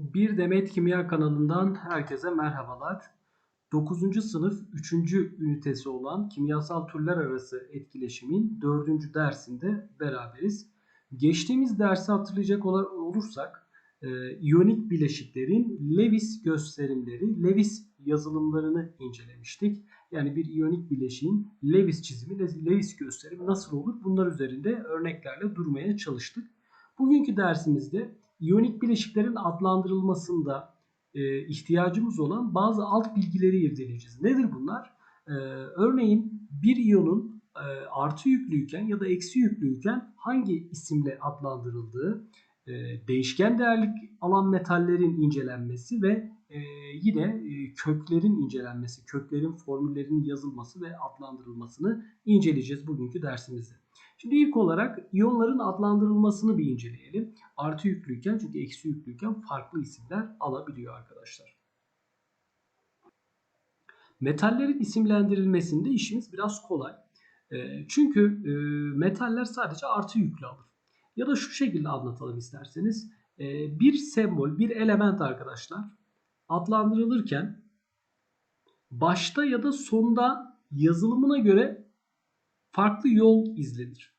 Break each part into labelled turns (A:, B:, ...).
A: Bir Demet Kimya kanalından herkese merhabalar. 9. sınıf 3. ünitesi olan kimyasal türler arası etkileşimin 4. dersinde beraberiz. Geçtiğimiz dersi hatırlayacak olursak e, iyonik bileşiklerin Lewis gösterimleri, Lewis yazılımlarını incelemiştik. Yani bir iyonik bileşiğin Lewis çizimi, Lewis gösterimi nasıl olur? Bunlar üzerinde örneklerle durmaya çalıştık. Bugünkü dersimizde iyonik bileşiklerin adlandırılmasında e, ihtiyacımız olan bazı alt bilgileri irdeleyeceğiz. Nedir bunlar? E, örneğin bir iyonun e, artı yüklüyken ya da eksi yüklüyken hangi isimle adlandırıldığı, e, değişken değerlik alan metallerin incelenmesi ve e, yine e, köklerin incelenmesi, köklerin formüllerinin yazılması ve adlandırılmasını inceleyeceğiz bugünkü dersimizde. Şimdi ilk olarak iyonların adlandırılmasını bir inceleyelim. Artı yüklüyken çünkü eksi yüklüyken farklı isimler alabiliyor arkadaşlar. Metallerin isimlendirilmesinde işimiz biraz kolay. E, çünkü e, metaller sadece artı yüklü alır. Ya da şu şekilde anlatalım isterseniz. E, bir sembol, bir element arkadaşlar adlandırılırken başta ya da sonda yazılımına göre farklı yol izlenir.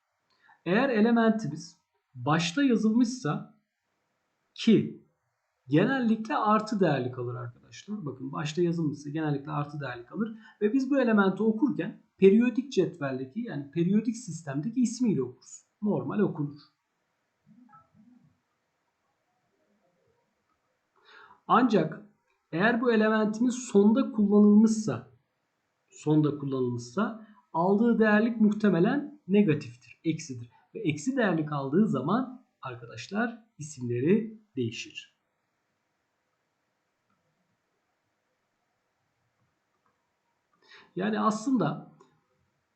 A: Eğer elementimiz başta yazılmışsa ki genellikle artı değerli kalır arkadaşlar. Bakın başta yazılmışsa genellikle artı değerli kalır. Ve biz bu elementi okurken periyodik cetveldeki yani periyodik sistemdeki ismiyle okuruz. Normal okunur. Ancak eğer bu elementimiz sonda kullanılmışsa sonda kullanılmışsa aldığı değerlik muhtemelen negatiftir, eksidir. Ve eksi değerlik aldığı zaman arkadaşlar isimleri değişir. Yani aslında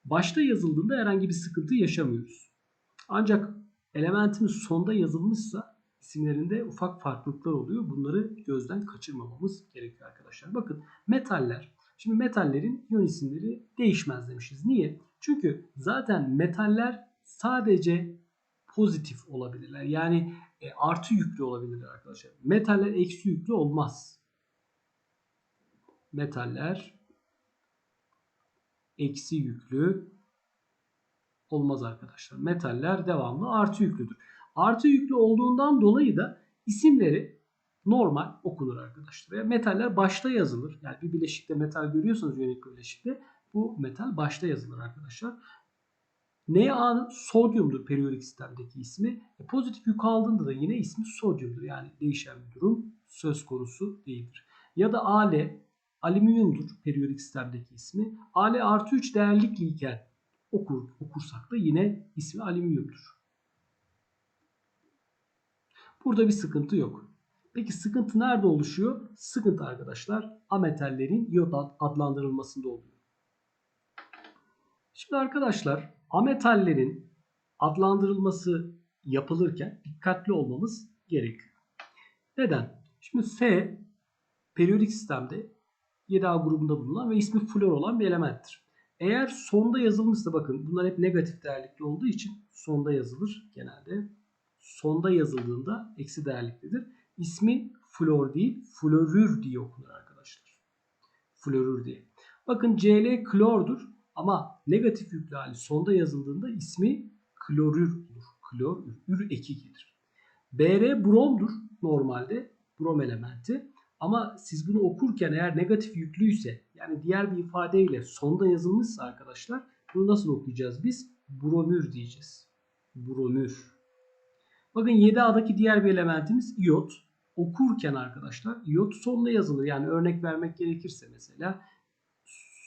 A: başta yazıldığında herhangi bir sıkıntı yaşamıyoruz. Ancak elementimiz sonda yazılmışsa isimlerinde ufak farklılıklar oluyor. Bunları gözden kaçırmamamız gerekiyor arkadaşlar. Bakın metaller. Şimdi metallerin iyon isimleri değişmez demişiz. Niye? Çünkü zaten metaller sadece pozitif olabilirler. Yani e, artı yüklü olabilirler arkadaşlar. Metaller eksi yüklü olmaz. Metaller eksi yüklü olmaz arkadaşlar. Metaller devamlı artı yüklüdür. Artı yüklü olduğundan dolayı da isimleri normal okunur arkadaşlar. Yani metaller başta yazılır. Yani bir bileşikte metal görüyorsanız iyonik bileşikte bu metal başta yazılır arkadaşlar. Na sodyumdur periyodik sistemdeki ismi. E, pozitif yük aldığında da yine ismi sodyumdur. Yani değişen bir durum söz konusu değildir. Ya da Al alüminyumdur periyodik sistemdeki ismi. Al artı 3 değerlikliyken okur, okursak da yine ismi alüminyumdur. Burada bir sıkıntı yok. Peki sıkıntı nerede oluşuyor? Sıkıntı arkadaşlar ametallerin iyon adlandırılmasında oluyor. Şimdi arkadaşlar ametallerin adlandırılması yapılırken dikkatli olmamız gerekiyor. Neden? Şimdi F periyodik sistemde 7A grubunda bulunan ve ismi flor olan bir elementtir. Eğer sonda yazılmışsa bakın bunlar hep negatif değerlikli olduğu için sonda yazılır genelde. Sonda yazıldığında eksi değerliklidir. İsmi flor değil florür diye okunur arkadaşlar. Florür diye. Bakın Cl klordur ama negatif yüklü hali sonda yazıldığında ismi klorür olur. Klorür. Ür eki gelir. Br bromdur normalde. Brom elementi. Ama siz bunu okurken eğer negatif yüklüyse yani diğer bir ifadeyle sonda yazılmışsa arkadaşlar bunu nasıl okuyacağız biz? Bromür diyeceğiz. Bromür. Bakın 7A'daki diğer bir elementimiz iot. Okurken arkadaşlar iot sonda yazılır. Yani örnek vermek gerekirse mesela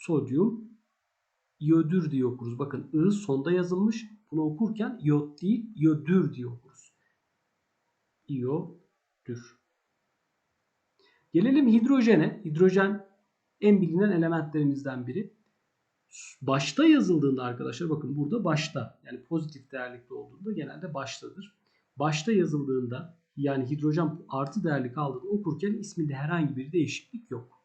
A: sodyum iyodür diye okuruz. Bakın ı sonda yazılmış. Bunu okurken iot değil iyodür diye okuruz. İyodür. Gelelim hidrojene. Hidrojen en bilinen elementlerimizden biri. Başta yazıldığında arkadaşlar bakın burada başta yani pozitif değerlikli olduğunda genelde baştadır. Başta yazıldığında yani hidrojen artı değerli kaldığında okurken isminde herhangi bir değişiklik yok.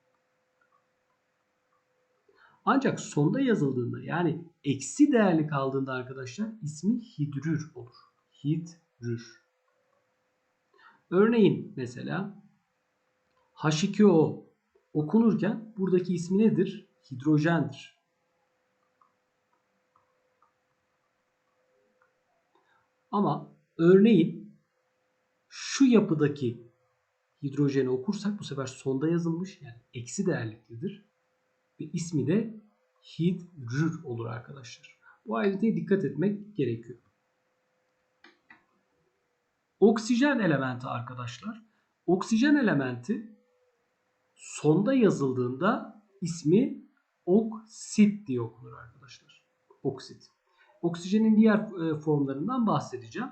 A: Ancak sonda yazıldığında yani eksi değerli kaldığında arkadaşlar ismi hidrür olur. Hidrür. Örneğin mesela H2O okunurken buradaki ismi nedir? Hidrojendir. Ama örneğin şu yapıdaki hidrojeni okursak bu sefer sonda yazılmış yani eksi değerliklidir. Ve ismi de hidrür olur arkadaşlar. Bu ayrıntıya dikkat etmek gerekiyor. Oksijen elementi arkadaşlar. Oksijen elementi sonda yazıldığında ismi oksit diye okunur arkadaşlar. Oksit. Oksijenin diğer e, formlarından bahsedeceğim.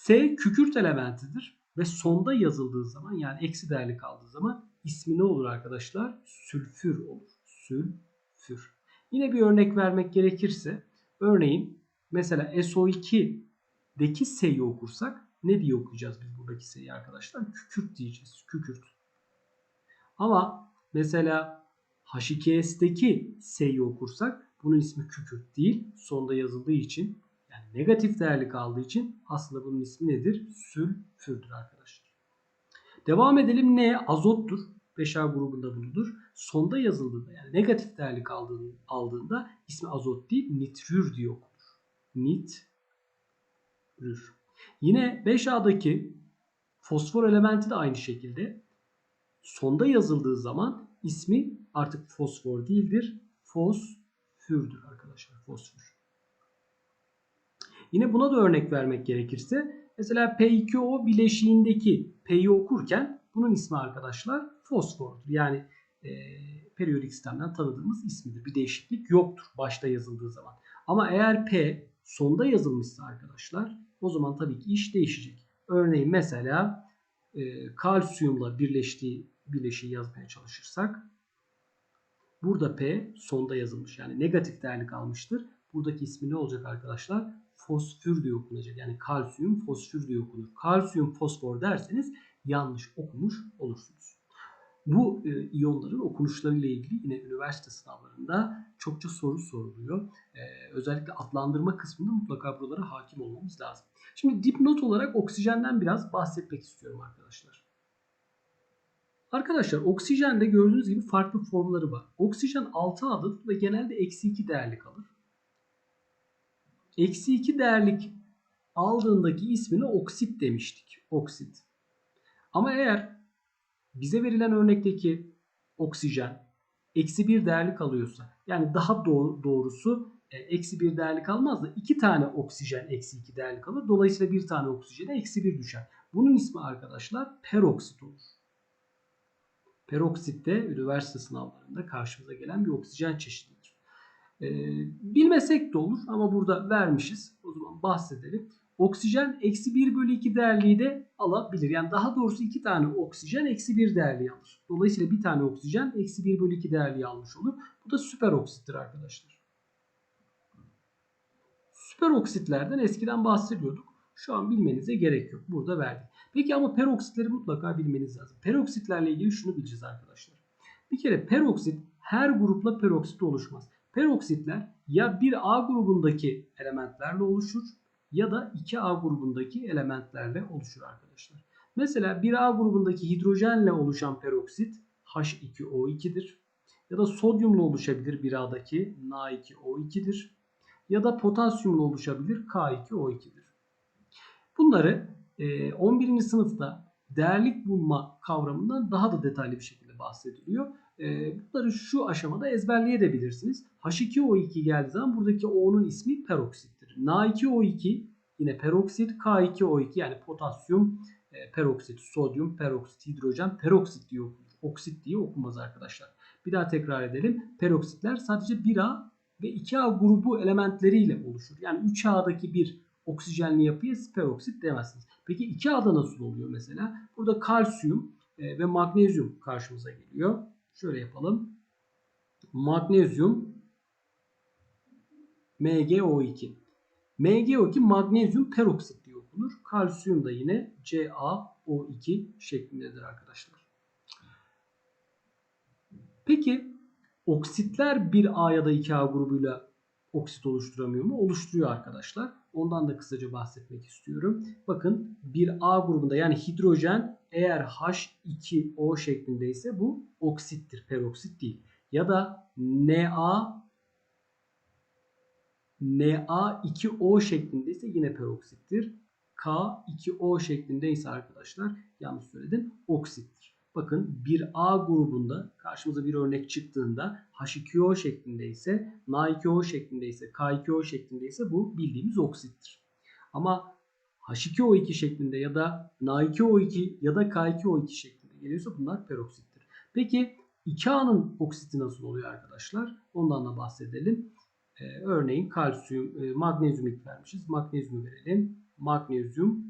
A: S kükürt elementidir ve sonda yazıldığı zaman yani eksi değerli kaldığı zaman ismi ne olur arkadaşlar? Sülfür olur. Sülfür. Yine bir örnek vermek gerekirse örneğin mesela SO2'deki S'yi okursak ne diye okuyacağız biz buradaki S'yi arkadaşlar? Kükürt diyeceğiz. Kükürt. Ama mesela H2S'deki S'yi okursak bunun ismi kükürt değil. Sonda yazıldığı için negatif değerli kaldığı için aslında bunun ismi nedir? Sülfürdür arkadaşlar. Devam edelim. Ne? Azottur. 5A grubunda bulunur. Sonda yazıldığında yani negatif değerli kaldığını, aldığında ismi azot değil nitrür diye okunur. Nitrür. Yine 5A'daki fosfor elementi de aynı şekilde sonda yazıldığı zaman ismi artık fosfor değildir. Fosfürdür arkadaşlar. Fosfür. Yine buna da örnek vermek gerekirse mesela P2O bileşiğindeki P'yi okurken bunun ismi arkadaşlar fosfordur. Yani e, periyodik sistemden tanıdığımız ismidir. Bir değişiklik yoktur başta yazıldığı zaman. Ama eğer P sonda yazılmışsa arkadaşlar o zaman tabii ki iş değişecek. Örneğin mesela e, kalsiyumla birleştiği bileşiği yazmaya çalışırsak burada P sonda yazılmış. Yani negatif değerli kalmıştır. Buradaki ismi ne olacak arkadaşlar? Fosfür diye okunacak. Yani kalsiyum fosfür diye okunur. Kalsiyum fosfor derseniz yanlış okumuş olursunuz. Bu e, iyonların okunuşları ile ilgili yine üniversite sınavlarında çokça soru soruluyor. E, özellikle adlandırma kısmında mutlaka buralara hakim olmamız lazım. Şimdi dipnot olarak oksijenden biraz bahsetmek istiyorum arkadaşlar. Arkadaşlar oksijende gördüğünüz gibi farklı formları var. Oksijen 6A'dır ve genelde eksi 2 değerli kalır. Eksi 2 değerlik aldığındaki ismini oksit demiştik. Oksit. Ama eğer bize verilen örnekteki oksijen eksi 1 değerli kalıyorsa yani daha doğrusu e, eksi 1 değerli kalmaz da 2 tane oksijen eksi 2 değerli kalır. Dolayısıyla bir tane oksijene eksi 1 düşer. Bunun ismi arkadaşlar peroksit olur. Peroksit de üniversite sınavlarında karşımıza gelen bir oksijen çeşididir. Ee, bilmesek de olur ama burada vermişiz. O zaman bahsedelim. Oksijen eksi 1 bölü 2 değerliği de alabilir. Yani daha doğrusu 2 tane oksijen eksi 1 değerliği alır. Dolayısıyla bir tane oksijen eksi 1 bölü 2 değerliği almış olur. Bu da süper oksittir arkadaşlar. Süper oksitlerden eskiden bahsediyorduk. Şu an bilmenize gerek yok. Burada verdik. Peki ama peroksitleri mutlaka bilmeniz lazım. Peroksitlerle ilgili şunu bileceğiz arkadaşlar. Bir kere peroksit her grupla peroksit oluşmaz. Peroksitler ya bir A grubundaki elementlerle oluşur ya da 2A grubundaki elementlerle oluşur arkadaşlar. Mesela 1A grubundaki hidrojenle oluşan peroksit H2O2'dir. Ya da sodyumla oluşabilir 1A'daki Na2O2'dir. Ya da potasyumla oluşabilir K2O2'dir. Bunları 11. E, sınıfta değerlik bulma kavramından daha da detaylı bir şekilde bahsediliyor. E, bunları şu aşamada ezberleyebilirsiniz. H2O2 geldiği zaman buradaki O'nun ismi peroksittir. Na2O2 yine peroksit, K2O2 yani potasyum e, peroksit, sodyum peroksit, hidrojen peroksit diye okunur. Oksit diye okunmaz arkadaşlar. Bir daha tekrar edelim. Peroksitler sadece 1A ve 2A grubu elementleriyle oluşur. Yani 3A'daki bir oksijenli yapıya peroksit demezsiniz. Peki 2A'da nasıl oluyor mesela? Burada kalsiyum e, ve magnezyum karşımıza geliyor. Şöyle yapalım. Magnezyum MgO2. MgO2 magnezyum peroksit diye okunur. Kalsiyum da yine CaO2 şeklindedir arkadaşlar. Peki oksitler bir A ya da 2A grubuyla oksit oluşturamıyor mu? Oluşturuyor arkadaşlar. Ondan da kısaca bahsetmek istiyorum. Bakın bir A grubunda yani hidrojen eğer H2O şeklindeyse bu oksittir. Peroksit değil. Ya da Na Na2O şeklindeyse yine peroksittir. K2O şeklindeyse arkadaşlar yanlış söyledim oksittir. Bakın bir A grubunda karşımıza bir örnek çıktığında H2O şeklindeyse, Na2O şeklindeyse, K2O şeklindeyse bu bildiğimiz oksittir. Ama H2O2 şeklinde ya da Na2O2 ya da K2O2 şeklinde geliyorsa bunlar peroksittir. Peki 2A'nın oksiti nasıl oluyor arkadaşlar? Ondan da bahsedelim. Ee, örneğin kalsiyum, e, magnezyum ilk vermişiz. Magnezyumu verelim. Magnezyum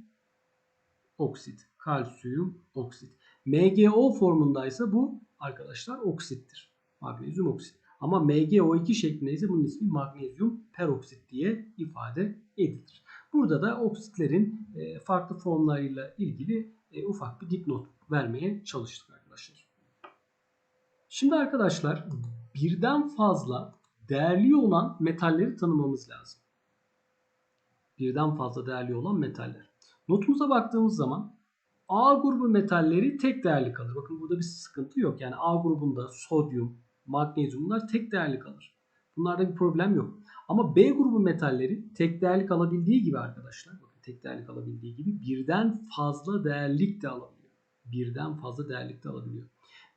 A: oksit, kalsiyum oksit. MgO formundaysa bu arkadaşlar oksittir. Magnezyum oksit. Ama MgO2 şeklindeyse bunun ismi magnezyum peroksit diye ifade edilir. Burada da oksitlerin e, farklı formlarıyla ilgili e, ufak bir dipnot vermeye çalıştık arkadaşlar. Şimdi arkadaşlar birden fazla değerli olan metalleri tanımamız lazım. Birden fazla değerli olan metaller. Notumuza baktığımız zaman A grubu metalleri tek değerli kalır. Bakın burada bir sıkıntı yok. Yani A grubunda sodyum, magnezyum bunlar tek değerli kalır. Bunlarda bir problem yok. Ama B grubu metalleri tek değerli kalabildiği gibi arkadaşlar. Bakın tek değerli kalabildiği gibi birden fazla değerlik de alabiliyor. Birden fazla değerlik de alabiliyor.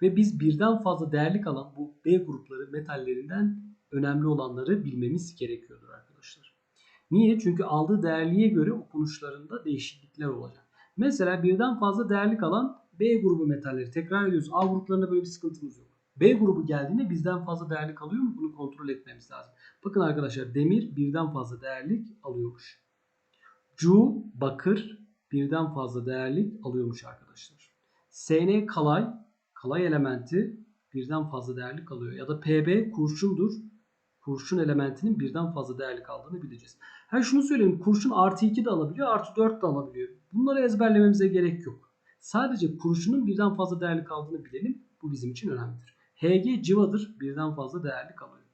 A: Ve biz birden fazla değerlik alan bu B grupları metallerinden önemli olanları bilmemiz gerekiyordur arkadaşlar. Niye? Çünkü aldığı değerliğe göre okunuşlarında değişiklikler olacak. Mesela birden fazla değerlik alan B grubu metalleri. Tekrar ediyoruz. A gruplarında böyle bir sıkıntımız yok. B grubu geldiğinde bizden fazla değerlik alıyor mu? Bunu kontrol etmemiz lazım. Bakın arkadaşlar demir birden fazla değerlik alıyormuş. Cu, bakır birden fazla değerlik alıyormuş arkadaşlar. Sn kalay, kalay elementi birden fazla değerlik alıyor. Ya da Pb kurşundur. Kurşun elementinin birden fazla değerlik aldığını bileceğiz. Ha şunu söyleyeyim. Kurşun artı 2 de alabiliyor, artı 4 de alabiliyor. Bunları ezberlememize gerek yok. Sadece kurşunun birden fazla değerlik aldığını bilelim. Bu bizim için önemlidir. Hg civadır. Birden fazla değerlik alıyor.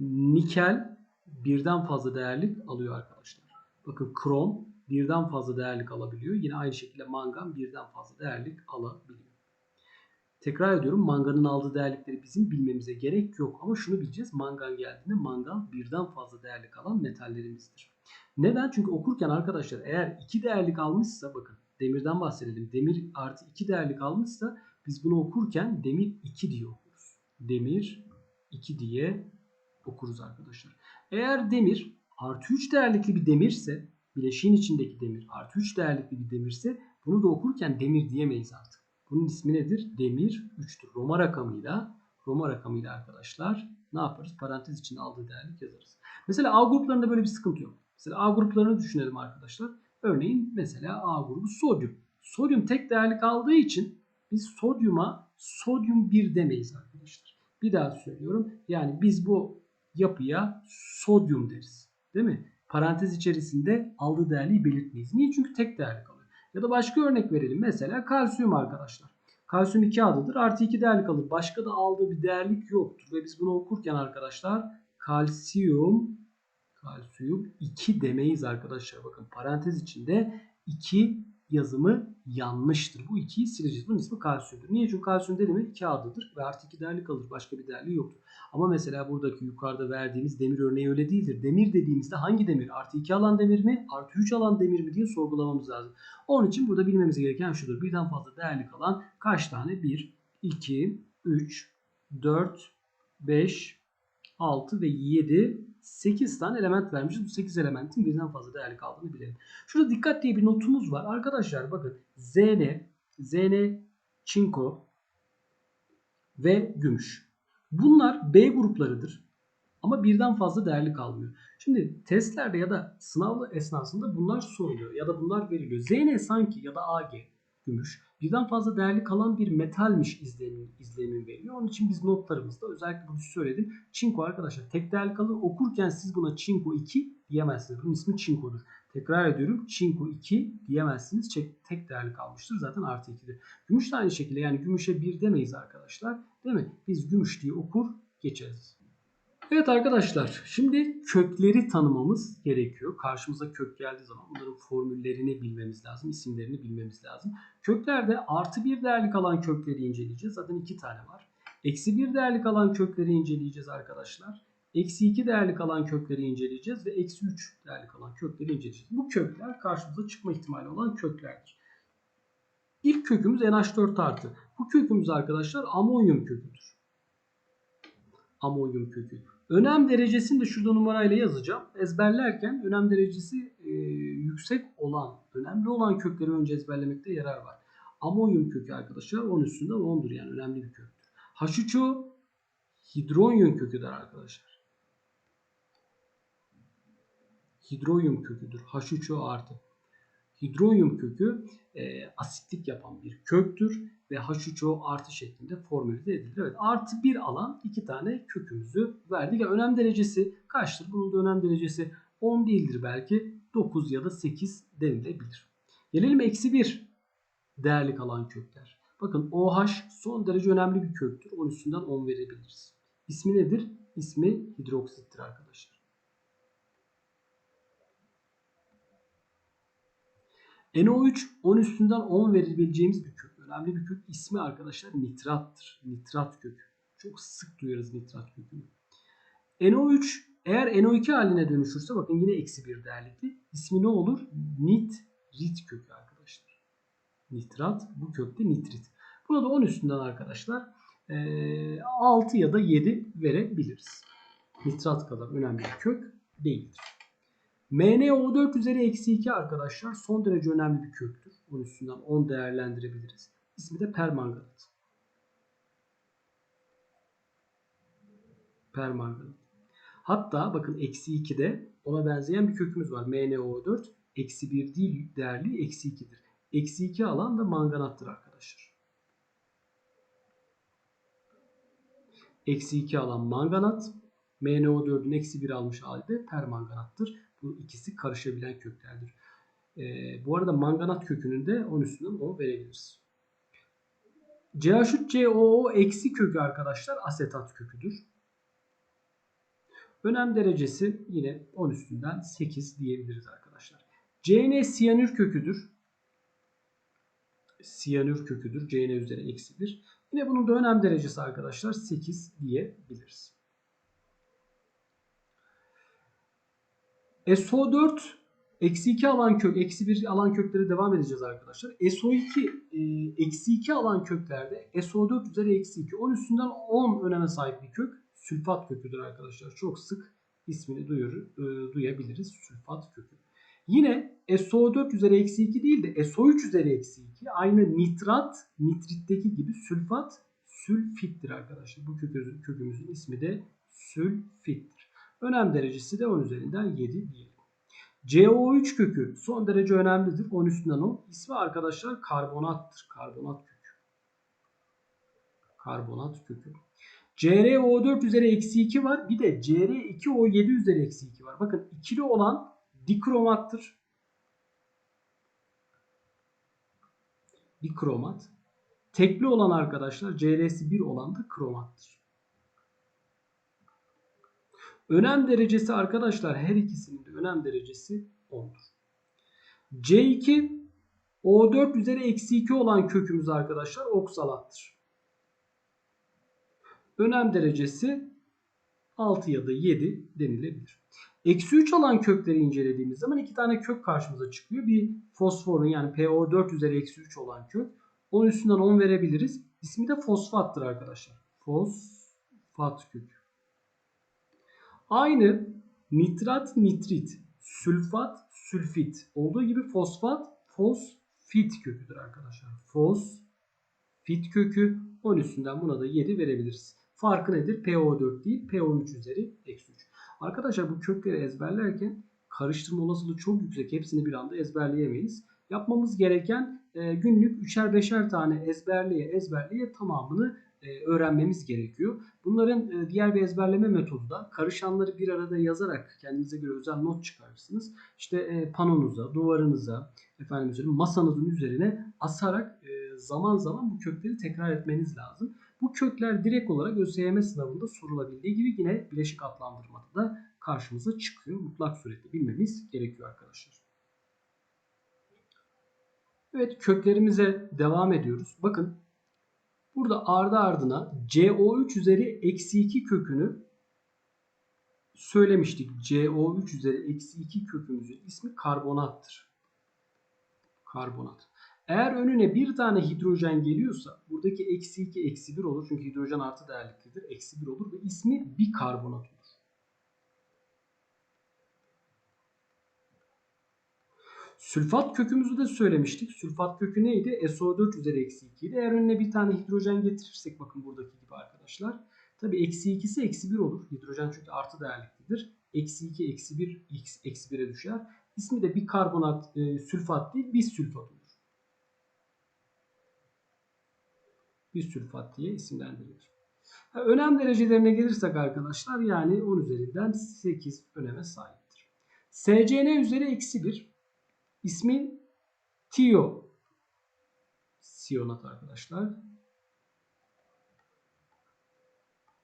A: Nikel birden fazla değerlik alıyor arkadaşlar. Bakın krom birden fazla değerlik alabiliyor. Yine aynı şekilde mangan birden fazla değerlik alabiliyor. Tekrar ediyorum manganın aldığı değerlikleri bizim bilmemize gerek yok. Ama şunu bileceğiz. Mangan geldiğinde mangan birden fazla değerlik alan metallerimizdir. Neden? Çünkü okurken arkadaşlar eğer iki değerlik almışsa bakın demirden bahsedelim. Demir artı iki değerlik almışsa biz bunu okurken demir 2 diye okuruz. Demir 2 diye okuruz arkadaşlar. Eğer demir artı 3 değerlikli bir demirse bileşiğin içindeki demir artı 3 değerlikli bir demirse bunu da okurken demir diyemeyiz artık. Bunun ismi nedir? Demir 3'tür. Roma rakamıyla Roma rakamıyla arkadaşlar ne yaparız? Parantez içinde aldığı değerlik yazarız. Mesela A gruplarında böyle bir sıkıntı yok. Mesela A gruplarını düşünelim arkadaşlar. Örneğin mesela A grubu sodyum. Sodyum tek değerlik aldığı için biz sodyuma sodyum 1 demeyiz arkadaşlar. Bir daha söylüyorum. Yani biz bu yapıya sodyum deriz. Değil mi? Parantez içerisinde aldığı değerliği belirtmeyiz. Niye? Çünkü tek değerlik alıyor. Ya da başka örnek verelim. Mesela kalsiyum arkadaşlar. Kalsiyum 2 adıdır. Artı 2 değerlik alır. Başka da aldığı bir değerlik yoktur. Ve biz bunu okurken arkadaşlar kalsiyum kalsiyum 2 demeyiz arkadaşlar. Bakın parantez içinde 2 yazımı yanlıştır. Bu 2'yi sileceğiz. Bunun ismi kalsiyumdur. Niye? Çünkü kalsiyum dedi mi 2 adıdır ve artı 2 değerli kalır. Başka bir değerli yoktur. Ama mesela buradaki yukarıda verdiğimiz demir örneği öyle değildir. Demir dediğimizde hangi demir? Artı 2 alan demir mi? Artı 3 alan demir mi diye sorgulamamız lazım. Onun için burada bilmemiz gereken şudur. Birden fazla değerli kalan kaç tane? 1, 2, 3, 4, 5, 6 ve 7 8 tane element vermişiz. Bu 8 elementin birden fazla değerli kaldığını bilelim. Şurada dikkat diye bir notumuz var. Arkadaşlar bakın Zn, Zn, çinko ve gümüş. Bunlar B gruplarıdır. Ama birden fazla değerli kalmıyor. Şimdi testlerde ya da sınavlı esnasında bunlar soruluyor ya da bunlar veriliyor. Zn sanki ya da Ag gümüş birden fazla değerli kalan bir metalmiş izlenim, izlenim veriyor. Onun için biz notlarımızda özellikle bunu söyledim. Çinko arkadaşlar tek değerli kalır. Okurken siz buna çinko 2 diyemezsiniz. Bunun ismi çinkodur. Tekrar ediyorum. Çinko 2 diyemezsiniz. Tek değerli kalmıştır. Zaten artı 2'dir. Gümüş de aynı şekilde yani gümüşe 1 demeyiz arkadaşlar. Değil mi? Biz gümüş diye okur geçeriz. Evet arkadaşlar, şimdi kökleri tanımamız gerekiyor. Karşımıza kök geldiği zaman bunların formüllerini bilmemiz lazım, isimlerini bilmemiz lazım. Köklerde artı bir değerli kalan kökleri inceleyeceğiz. Zaten iki tane var. Eksi bir değerli kalan kökleri inceleyeceğiz arkadaşlar. Eksi 2 değerli kalan kökleri inceleyeceğiz ve eksi 3 değerli kalan kökleri inceleyeceğiz. Bu kökler karşımıza çıkma ihtimali olan köklerdir. İlk kökümüz NH4 artı. Bu kökümüz arkadaşlar amonyum köküdür. Amonyum kökü. Önem derecesini de şurada numarayla yazacağım. Ezberlerken önem derecesi e, yüksek olan, önemli olan kökleri önce ezberlemekte yarar var. Amonyum kökü arkadaşlar 10 üstünden 10'dur yani önemli bir köktür. H3O hidronyum köküdür arkadaşlar. Hidronyum köküdür. H3O artı. Hidronyum kökü e, asitlik yapan bir köktür ve H3O artı şeklinde formüle edilir. Evet artı bir alan iki tane kökümüzü verdik. Yani önem derecesi kaçtır? Bunun da önem derecesi 10 değildir belki 9 ya da 8 denilebilir. Gelelim eksi 1 değerli kalan kökler. Bakın OH son derece önemli bir köktür. 10 üstünden 10 verebiliriz. İsmi nedir? İsmi hidroksittir arkadaşlar. NO3 10 üstünden 10 verebileceğimiz bir kök. Önemli bir kök. İsmi arkadaşlar nitrattır. Nitrat kökü. Çok sık duyarız nitrat kökünü. NO3 eğer NO2 haline dönüşürse bakın yine eksi bir değerlikli. İsmi ne olur? Nitrit kökü arkadaşlar. Nitrat bu kökte nitrit. Buna da 10 üstünden arkadaşlar 6 ya da 7 verebiliriz. Nitrat kadar önemli bir kök değildir. MnO4 üzeri eksi 2 arkadaşlar son derece önemli bir köktür. Onun üstünden 10 değerlendirebiliriz. İsmi de permanganat. Permanganat. Hatta bakın eksi 2'de ona benzeyen bir kökümüz var. MnO4 eksi 1 değil değerli eksi 2'dir. Eksi 2 alan da manganattır arkadaşlar. Eksi 2 alan manganat. MnO4'ün eksi 1 almış halde permanganattır. Bu ikisi karışabilen köklerdir. E, bu arada manganat kökünün de 10 üstünden 10 verebiliriz. CH3COO eksi kökü arkadaşlar asetat köküdür. Önem derecesi yine 10 üstünden 8 diyebiliriz arkadaşlar. CN siyanür köküdür. Siyanür köküdür. CN üzeri eksidir. Yine bunun da önem derecesi arkadaşlar 8 diyebiliriz. SO4 eksi 2 alan kök, eksi 1 alan kökleri devam edeceğiz arkadaşlar. SO2 e, eksi 2 alan köklerde SO4 üzeri eksi 2 10 üstünden 10 öneme sahip bir kök. Sülfat köküdür arkadaşlar. Çok sık ismini duyur, e, duyabiliriz. Sülfat kökü. Yine SO4 üzeri eksi 2 değil de SO3 üzeri eksi 2 aynı nitrat, nitritteki gibi sülfat, sülfittir arkadaşlar. Bu kökümüzün, kökümüzün ismi de sülfittir. Önem derecesi de 10 üzerinden 7 diyelim. CO3 kökü son derece önemlidir. 10 üstünden 10. İsmi arkadaşlar karbonattır. Karbonat kökü. Karbonat kökü. CrO4 üzeri eksi 2 var. Bir de Cr2O7 üzeri eksi 2 var. Bakın ikili olan dikromattır. Dikromat. Tekli olan arkadaşlar Cr'si 1 olan da kromattır. Önem derecesi arkadaşlar her ikisinin de önem derecesi 10'dur. C2 O4 üzeri eksi 2 olan kökümüz arkadaşlar oksalattır. Önem derecesi 6 ya da 7 denilebilir. Eksi 3 alan kökleri incelediğimiz zaman iki tane kök karşımıza çıkıyor. Bir fosforun yani PO4 üzeri eksi 3 olan kök. Onun üstünden 10 verebiliriz. İsmi de fosfattır arkadaşlar. Fosfat kökü. Aynı nitrat, nitrit, sülfat, sülfit olduğu gibi fosfat, fosfit köküdür arkadaşlar. Fosfit kökü 10 üstünden buna da 7 verebiliriz. Farkı nedir? PO4 değil PO3 üzeri eksi 3. Arkadaşlar bu kökleri ezberlerken karıştırma olasılığı çok yüksek. Hepsini bir anda ezberleyemeyiz. Yapmamız gereken e, günlük üçer beşer tane ezberleye ezberleye tamamını e, öğrenmemiz gerekiyor. Bunların e, diğer bir ezberleme metodu da karışanları bir arada yazarak kendinize göre özel not çıkarırsınız. İşte panonuza, duvarınıza, efendim masanızın üzerine asarak zaman zaman bu kökleri tekrar etmeniz lazım. Bu kökler direkt olarak ÖSYM sınavında sorulabildiği gibi yine bileşik adlandırmada da karşımıza çıkıyor. Mutlak surette bilmemiz gerekiyor arkadaşlar. Evet köklerimize devam ediyoruz. Bakın burada ardı ardına CO3 üzeri eksi 2 kökünü söylemiştik. CO3 üzeri eksi 2 kökümüzün ismi karbonattır. Karbonat. Eğer önüne bir tane hidrojen geliyorsa buradaki eksi 2 eksi 1 olur. Çünkü hidrojen artı değerliktedir. Eksi 1 olur ve ismi bikarbonat olur. Sülfat kökümüzü de söylemiştik. Sülfat kökü neydi? SO4 üzeri eksi 2 idi. Eğer önüne bir tane hidrojen getirirsek bakın buradaki gibi arkadaşlar. Tabi eksi 2 ise eksi 1 olur. Hidrojen çünkü artı değerliktedir. Eksi 2 eksi 1 eksi 1'e düşer. İsmi de bikarbonat e, sülfat değil bis sülfat olur. Bis sülfat diye isimlendirilir. Önem derecelerine gelirsek arkadaşlar yani 10 üzerinden 8 öneme sahiptir. SCN üzeri eksi 1 ismi Tio siyonat arkadaşlar.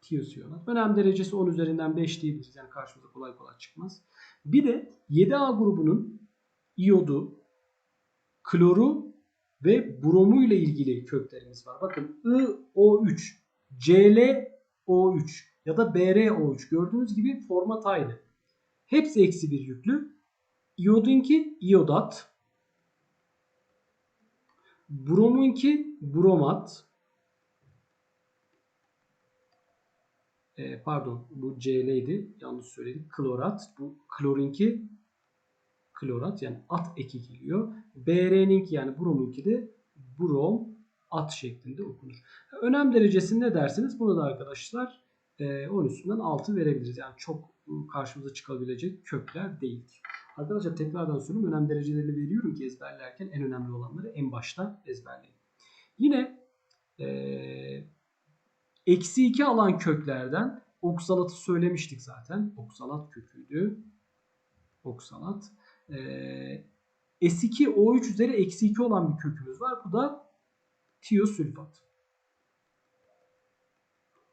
A: Tiyosiyonat. Önem derecesi 10 üzerinden 5 diyebiliriz. Yani karşımıza kolay kolay çıkmaz. Bir de 7A grubunun iyodu, kloru ve bromu ile ilgili köklerimiz var. Bakın IO3, ClO3 ya da BrO3 gördüğünüz gibi format aynı. Hepsi eksi bir yüklü. İyodunki iyodat. Bromunki bromat. E, pardon bu Cl'ydi. Yanlış söyledim. Klorat. Bu klorinki klorat yani at eki geliyor. Br'ninki yani bromunki de brom at şeklinde okunur. Önem derecesi ne dersiniz? Bunu da arkadaşlar 10 e, üstünden 6 verebiliriz. Yani çok karşımıza çıkabilecek kökler değildir. Arkadaşlar tekrardan söylüyorum. Önem derecelerini veriyorum ki ezberlerken en önemli olanları en başta ezberleyin. Yine ee, eksi 2 alan köklerden oksalatı söylemiştik zaten. Oksalat köküydü. Oksalat. Ee, S2O3 üzeri eksi 2 olan bir kökümüz var. Bu da tiyosülfat.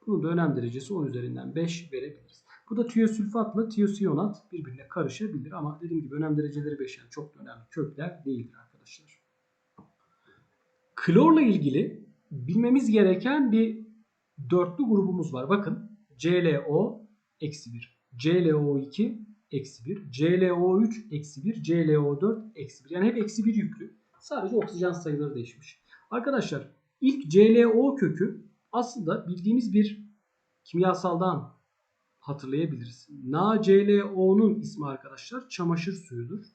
A: Bunun da önem derecesi 10 üzerinden 5 verebiliriz. Bu da tiyosülfatla tiyosiyonat birbirine karışabilir ama dediğim gibi önem dereceleri 5 yani çok önemli kökler değildir arkadaşlar. Klorla ilgili bilmemiz gereken bir dörtlü grubumuz var. Bakın ClO eksi 1, ClO2 eksi 1, ClO3 eksi 1, ClO4 eksi 1. Yani hep eksi 1 yüklü. Sadece oksijen sayıları değişmiş. Arkadaşlar ilk ClO kökü aslında bildiğimiz bir kimyasaldan hatırlayabiliriz. NaClO'nun ismi arkadaşlar çamaşır suyudur.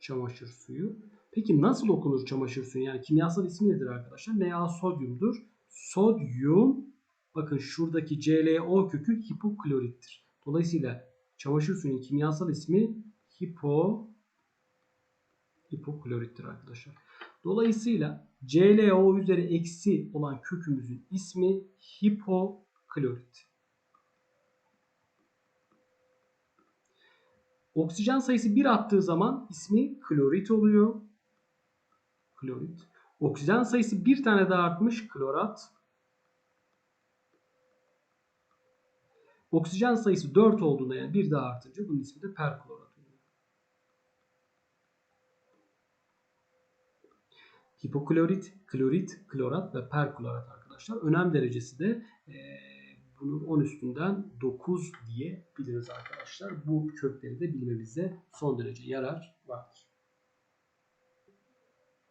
A: Çamaşır suyu. Peki nasıl okunur çamaşır suyu? Yani kimyasal ismi nedir arkadaşlar? Na sodyumdur. Sodyum bakın şuradaki ClO kökü hipoklorittir. Dolayısıyla çamaşır suyunun kimyasal ismi hipo hipoklorittir arkadaşlar. Dolayısıyla ClO üzeri eksi olan kökümüzün ismi hipoklorit. Oksijen sayısı 1 attığı zaman ismi klorit oluyor. Klorit. Oksijen sayısı bir tane daha artmış klorat. Oksijen sayısı 4 olduğunda yani bir daha artınca bunun ismi de perklorat oluyor. Hipoklorit, klorit, klorat ve perklorat arkadaşlar. Önem derecesi de ee, bunun 10 üstünden 9 diyebiliriz arkadaşlar. Bu kökleri de bilmemize son derece yarar vardır.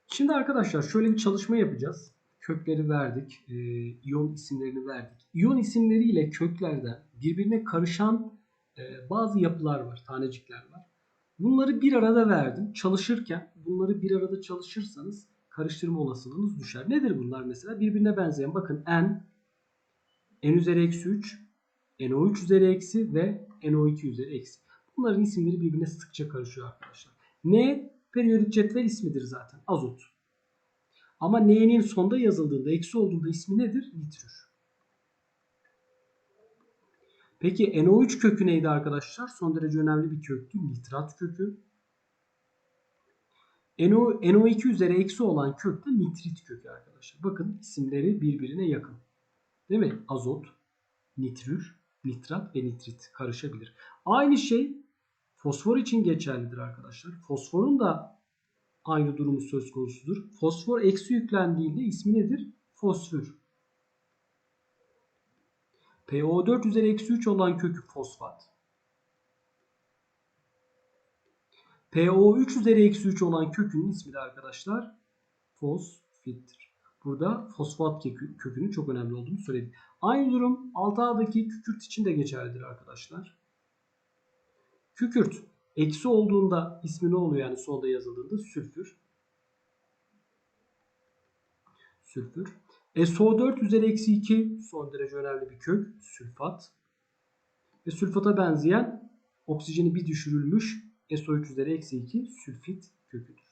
A: Şimdi arkadaşlar şöyle bir çalışma yapacağız. Kökleri verdik, e, iyon isimlerini verdik. İyon isimleriyle köklerden birbirine karışan e, bazı yapılar var, tanecikler var. Bunları bir arada verdim. Çalışırken bunları bir arada çalışırsanız karıştırma olasılığınız düşer. Nedir bunlar mesela? Birbirine benzeyen bakın N n üzeri eksi 3, NO3 üzeri eksi ve NO2 üzeri eksi. Bunların isimleri birbirine sıkça karışıyor arkadaşlar. N periyodik cetvel ismidir zaten. Azot. Ama N'nin sonda yazıldığında eksi olduğunda ismi nedir? Nitrür. Peki NO3 kökü neydi arkadaşlar? Son derece önemli bir köktü. Nitrat kökü. NO, NO2 üzeri eksi olan kök de nitrit kökü arkadaşlar. Bakın isimleri birbirine yakın. Değil mi? Azot, nitrür, nitrat ve nitrit karışabilir. Aynı şey fosfor için geçerlidir arkadaşlar. Fosforun da aynı durumu söz konusudur. Fosfor eksi yüklendiğinde ismi nedir? Fosfür. PO4 üzeri eksi 3 olan kökü fosfat. PO3 üzeri eksi 3 olan kökünün ismi de arkadaşlar fosfittir. Burada fosfat kökü, kökünün çok önemli olduğunu söyledik. Aynı durum 6A'daki kükürt için de geçerlidir arkadaşlar. Kükürt eksi olduğunda ismi ne oluyor yani sonda yazıldığında sülfür. Sülfür. SO4 üzeri eksi 2 son derece önemli bir kök sülfat. Ve sülfata benzeyen oksijeni bir düşürülmüş SO3 üzeri eksi 2 sülfit köküdür.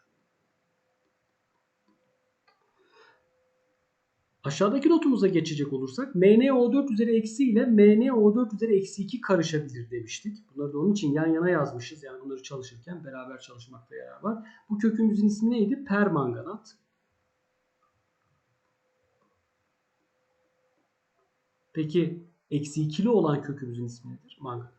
A: Aşağıdaki notumuza geçecek olursak MnO4 üzeri eksi ile MnO4 üzeri eksi 2 karışabilir demiştik. Bunları da onun için yan yana yazmışız. Yani bunları çalışırken beraber çalışmakta yarar var. Bu kökümüzün ismi neydi? Permanganat. Peki eksi 2'li olan kökümüzün ismi nedir? Manganat.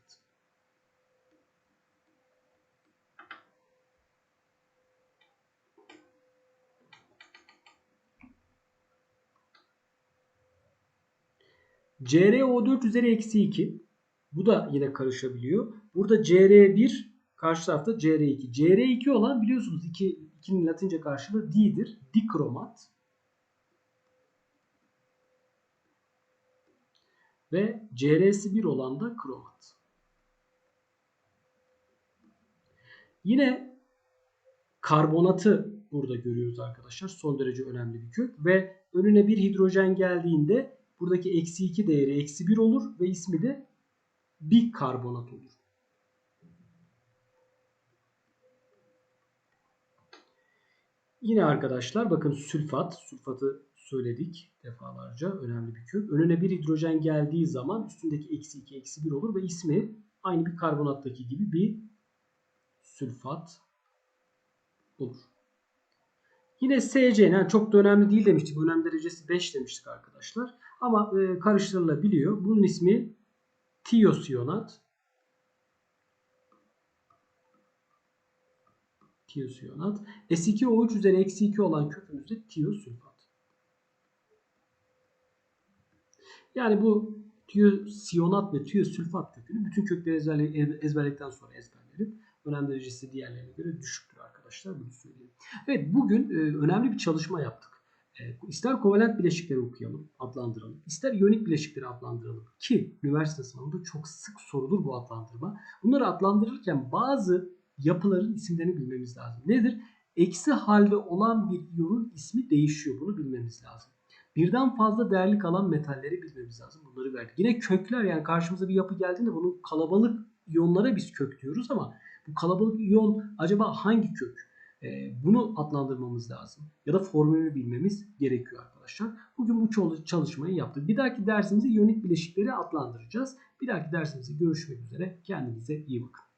A: CrO4 üzeri eksi 2. Bu da yine karışabiliyor. Burada Cr1 karşı tarafta Cr2. Cr2 olan biliyorsunuz 2, 2'nin latince karşılığı D'dir. Dikromat. Ve Cr'si 1 olan da kromat. Yine karbonatı burada görüyoruz arkadaşlar. Son derece önemli bir kök. Ve önüne bir hidrojen geldiğinde buradaki eksi 2 değeri eksi 1 olur. Ve ismi de bikarbonat olur. Yine arkadaşlar bakın sülfat. Sülfatı söyledik defalarca. Önemli bir kök. Önüne bir hidrojen geldiği zaman üstündeki eksi 2 eksi 1 olur ve ismi aynı bir karbonattaki gibi bir sülfat olur. Yine SC yani çok da önemli değil demiştik. Önem derecesi 5 demiştik arkadaşlar. Ama e, karıştırılabiliyor. Bunun ismi tiyosiyonat. Tiyosiyonat. S2O3 üzeri eksi 2 olan kökümüz de tiyosülfat. Yani bu tiyosiyonat ve tiyosülfat kökünü bütün kökleri ezberledikten sonra ezberleyelim. Önem derecesi diğerlerine göre düşüktür arkadaşlar. Bunu söyleyeyim. Evet bugün e, önemli bir çalışma yaptık. E, ister kovalent bileşikleri okuyalım, adlandıralım. ister iyonik bileşikleri adlandıralım. Ki üniversite sınavında çok sık sorulur bu adlandırma. Bunları adlandırırken bazı yapıların isimlerini bilmemiz lazım. Nedir? Eksi halde olan bir iyonun ismi değişiyor. Bunu bilmemiz lazım. Birden fazla değerli kalan metalleri bilmemiz lazım. Bunları verdik. Yine kökler yani karşımıza bir yapı geldiğinde bunun kalabalık iyonlara biz kök diyoruz ama bu kalabalık iyon acaba hangi kök? Ee, bunu adlandırmamız lazım. Ya da formülünü bilmemiz gerekiyor arkadaşlar. Bugün bu çalışmayı yaptık. Bir dahaki dersimizde iyonik bileşikleri adlandıracağız. Bir dahaki dersimizde görüşmek üzere. Kendinize iyi bakın.